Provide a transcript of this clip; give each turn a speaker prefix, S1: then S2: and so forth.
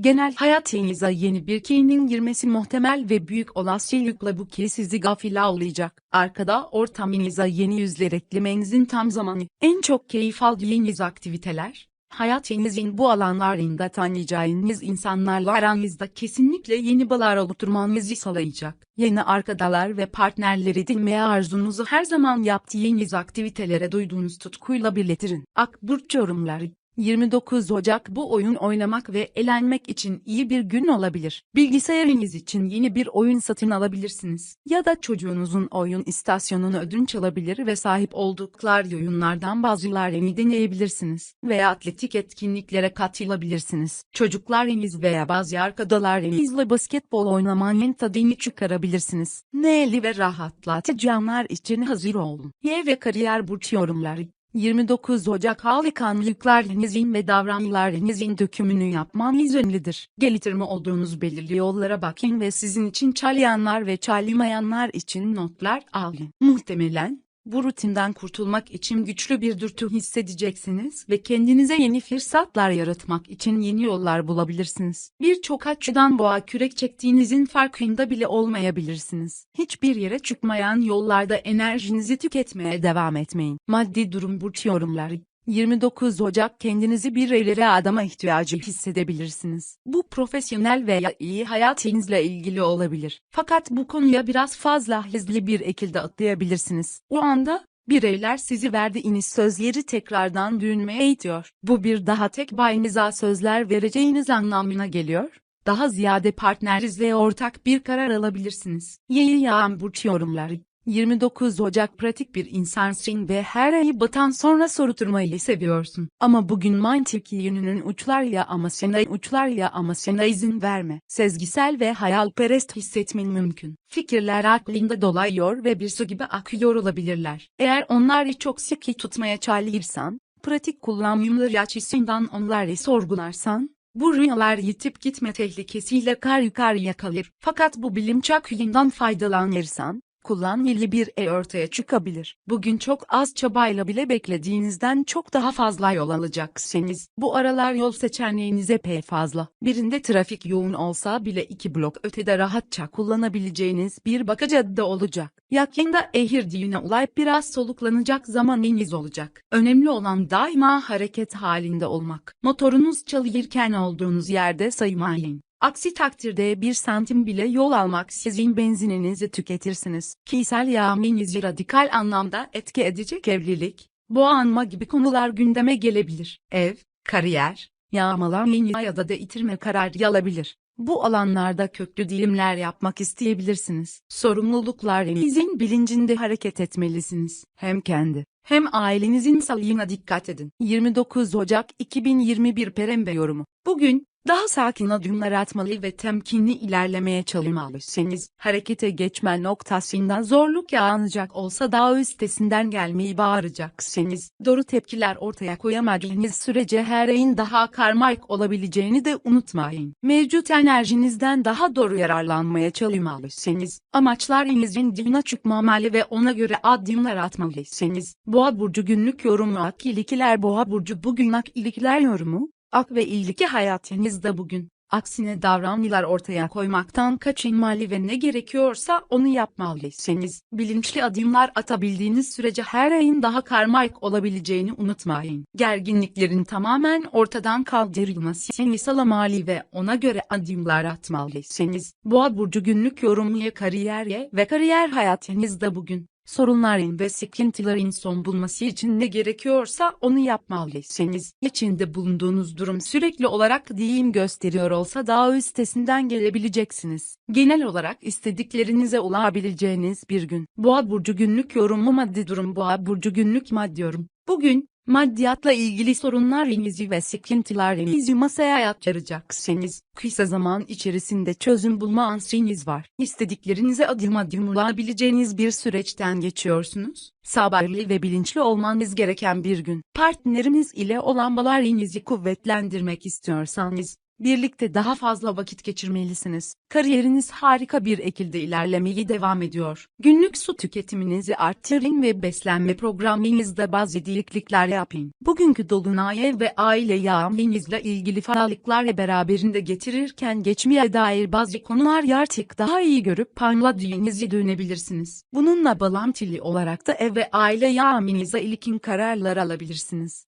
S1: Genel hayatınıza yeni bir keyinin girmesi muhtemel ve büyük olasılıkla bu key sizi gafil avlayacak. Arkada ortamınıza yeni yüzler eklemenizin tam zamanı. En çok keyif aldığınız aktiviteler, hayatınızın bu alanlarında tanıyacağınız insanlarla aranızda kesinlikle yeni bağlar oluşturmanızı sağlayacak. Yeni arkadaşlar ve partnerleri edinmeye arzunuzu her zaman yaptığınız aktivitelere duyduğunuz tutkuyla birleştirin. Akburç yorumları 29 Ocak bu oyun oynamak ve eğlenmek için iyi bir gün olabilir. Bilgisayarınız için yeni bir oyun satın alabilirsiniz. Ya da çocuğunuzun oyun istasyonunu ödünç alabilir ve sahip oldukları oyunlardan bazılarını deneyebilirsiniz. Veya atletik etkinliklere katılabilirsiniz. Çocuklarınız veya bazı arkadaşlarınızla basketbol oynamanın tadını çıkarabilirsiniz. Neeli ve rahatlatıcı anlar için hazır olun. Y ve kariyer burç yorumları 29 Ocak alışkanlıklarınızın ve davranışlarınızın dökümünü yapmanız önemlidir. Geliştirme olduğunuz belirli yollara bakın ve sizin için çalışanlar ve çalışmayanlar için notlar alın. Muhtemelen bu rutinden kurtulmak için güçlü bir dürtü hissedeceksiniz ve kendinize yeni fırsatlar yaratmak için yeni yollar bulabilirsiniz. Birçok açıdan boğa kürek çektiğinizin farkında bile olmayabilirsiniz. Hiçbir yere çıkmayan yollarda enerjinizi tüketmeye devam etmeyin. Maddi durum burç yorumları 29 Ocak kendinizi bir ileri adama ihtiyacı hissedebilirsiniz. Bu profesyonel veya iyi hayatınızla ilgili olabilir. Fakat bu konuya biraz fazla hızlı bir şekilde atlayabilirsiniz. O anda bireyler sizi verdiğiniz sözleri tekrardan duyurmaya itiyor. Bu bir daha tek bayınıza sözler vereceğiniz anlamına geliyor. Daha ziyade partnerinizle ortak bir karar alabilirsiniz. Yeni yağan burç yorumları 29 Ocak pratik bir insansın ve her ayı batan sonra soruturmayı seviyorsun. Ama bugün mantık yönünün uçlar ya ama sana uçlar ya ama sana izin verme. Sezgisel ve hayalperest hissetmen mümkün. Fikirler aklında dolayıyor ve bir su gibi akıyor olabilirler. Eğer onları çok sıkı tutmaya çalışırsan, pratik kullanımları açısından onları sorgularsan, bu rüyalar yitip gitme tehlikesiyle kar yukarıya kalır. Fakat bu bilim çakıyından faydalanırsan, kullanımlı bir e ortaya çıkabilir. Bugün çok az çabayla bile beklediğinizden çok daha fazla yol alacaksınız. Bu aralar yol seçeneğiniz epey fazla. Birinde trafik yoğun olsa bile iki blok ötede rahatça kullanabileceğiniz bir baka cadde olacak. Yakında ehir düğüne ulayıp biraz soluklanacak zamanınız olacak. Önemli olan daima hareket halinde olmak. Motorunuz çalışırken olduğunuz yerde saymayın. Aksi takdirde bir santim bile yol almak sizin benzininizi tüketirsiniz. Kişisel yağminizi radikal anlamda etki edecek evlilik, boğanma gibi konular gündeme gelebilir. Ev, kariyer, yağmalanma ya da itirme kararı alabilir. Bu alanlarda köklü dilimler yapmak isteyebilirsiniz. Sorumluluklarınızın bilincinde hareket etmelisiniz. Hem kendi hem ailenizin sağlığına dikkat edin. 29 Ocak 2021 Perembe yorumu. Bugün daha sakin adımlar atmalı ve temkinli ilerlemeye çalışmalısınız. Harekete geçme noktasında zorluk yağanacak olsa daha üstesinden gelmeyi bağıracaksınız. Doğru tepkiler ortaya koyamadığınız sürece her ayın daha karmaik olabileceğini de unutmayın. Mevcut enerjinizden daha doğru yararlanmaya çalışmalısınız. Amaçlarınızın dışına çıkmamalı ve ona göre adımlar atmalısınız. Boğa burcu günlük yorumu ak ilikiler Boğa burcu bugün ak ilikiler yorumu Ak ve ilgili hayatınızda bugün, aksine davranışlar ortaya koymaktan kaçınmalı ve ne gerekiyorsa onu yapmalısınız. Bilinçli adımlar atabildiğiniz sürece her ayın daha karmaik olabileceğini unutmayın. Gerginliklerin tamamen ortadan kaldırılmasını sağlamalı ve ona göre adımlar atmalısınız. Boğa burcu günlük yorumuya kariyerye ve kariyer hayatınızda bugün sorunların ve sıkıntıların son bulması için ne gerekiyorsa onu yapmalısınız. İçinde bulunduğunuz durum sürekli olarak deyim gösteriyor olsa daha üstesinden gelebileceksiniz. Genel olarak istediklerinize ulaşabileceğiniz bir gün. Boğa burcu günlük yorumu maddi durum Boğa burcu günlük maddi yorum. Bugün Maddiyatla ilgili sorunlarınızı ve sıkıntılarınızı masaya yatıracaksınız. Kısa zaman içerisinde çözüm bulma ansiyiniz var. İstediklerinize adım adım ulaşabileceğiniz bir süreçten geçiyorsunuz. Sabırlı ve bilinçli olmanız gereken bir gün. Partneriniz ile olan bağlarınızı kuvvetlendirmek istiyorsanız, Birlikte daha fazla vakit geçirmelisiniz. Kariyeriniz harika bir ekilde ilerlemeye devam ediyor. Günlük su tüketiminizi arttırın ve beslenme programınızda bazı değişiklikler yapın. Bugünkü dolunay ve aile yağminizle ilgili faaliyetlerle beraberinde getirirken geçmeye dair bazı konular artık daha iyi görüp planladığınızı dönebilirsiniz. Bununla bağlantılı olarak da ev ve aile yağminize ilkin kararlar alabilirsiniz.